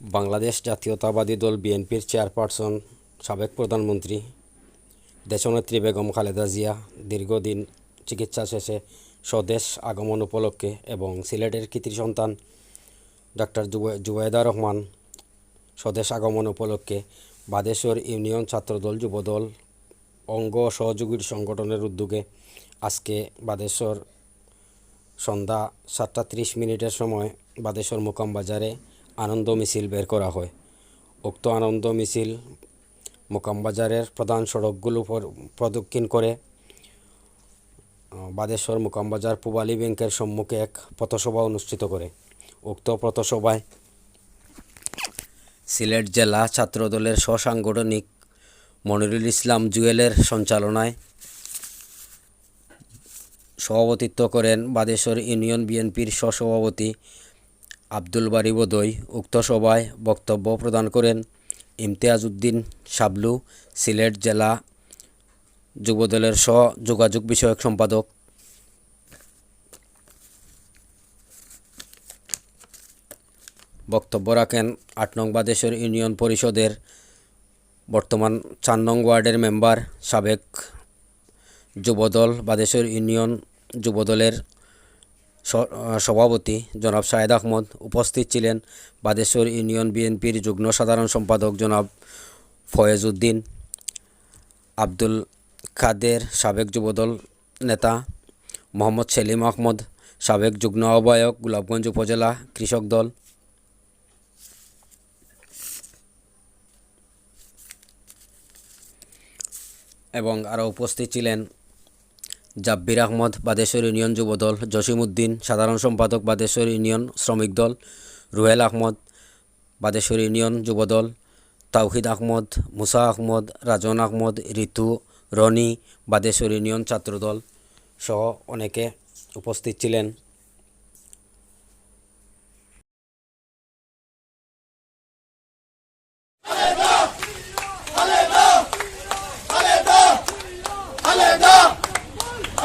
বাংলাদেশ জাতীয়তাবাদী দল বিএনপির চেয়ারপারসন, সাবেক প্রধানমন্ত্রী দেশনেত্রী বেগম খালেদা জিয়া দীর্ঘদিন চিকিৎসা শেষে স্বদেশ আগমন উপলক্ষে এবং সিলেটের কৃতি সন্তান ডাক্তার জুবাইদা রহমান স্বদেশ আগমন উপলক্ষে বাদেশ্বর ইউনিয়ন ছাত্রদল যুবদল অঙ্গ সহযোগী সংগঠনের উদ্যোগে আজকে বাদেশ্বর সন্ধ্যা সাতটা ত্রিশ মিনিটের সময় বাদেশ্বর মোকাম বাজারে আনন্দ মিছিল বের করা হয়। উক্ত আনন্দ মিছিল মোকাম বাজারের প্রধান সড়কগুলো প্রদক্ষিণ করে বাদেশ্বর মোকাম বাজার পূবালী ব্যাংকের সম্মুখে এক পথসভা অনুষ্ঠিত করে। উক্ত পথসভায় সিলেট জেলা ছাত্রদলের স্বসাংগঠনিক মনিরুল ইসলাম জুয়েলের সঞ্চালনায় সভাপতিত্ব করেন বাদেশ্বর ইউনিয়ন বিএনপির সহসভাপতি আব্দুল বারি বদই উক্ত সভায় বক্তব্য প্রদান করেন ইমতিয়াজ উদ্দিন শাবলু, সিলেট জেলা যুবদলের সহ যোগাযোগ বিষয়ক সম্পাদক। বক্তব্য রাখেন আট নং বাদেশ্বর ইউনিয়ন পরিষদের বর্তমান চার নং ওয়ার্ডের মেম্বার সাবেক যুবদল বাদেশ্বর ইউনিয়ন যুবদলের স- সভাপতি জনাব শাহেদ আহমদ উপস্থিত ছিলেন বাদেশ্বর ইউনিয়ন বিএনপির যুগ্ম সাধারণ সম্পাদক জনাব ফয়েজ উদ্দিন, আব্দুল কাদের সাবেক যুবদল নেতা মোহাম্মদ সেলিম আহমদ, সাবেক যুগ্ম আহ্বায়ক গোলাপগঞ্জ উপজেলা কৃষক দল। এবং আরও উপস্থিত ছিলেন জাব্বির আহমদ বাদেশ্বর ইউনিয়ন যুবদল জসিম উদ্দিন সাধারণ সম্পাদক Badeshwar union Sramik Dal, Ruhel Ahmad Badeshwar union Jubodal, Tawhid Ahmad, Musa Ahmad, Rajan Ahmad, Ritu, Rony Badeshwar union Chhatradal সহ অনেকে উপস্থিত ছিলেন।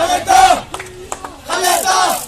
하겠다! 하겠다!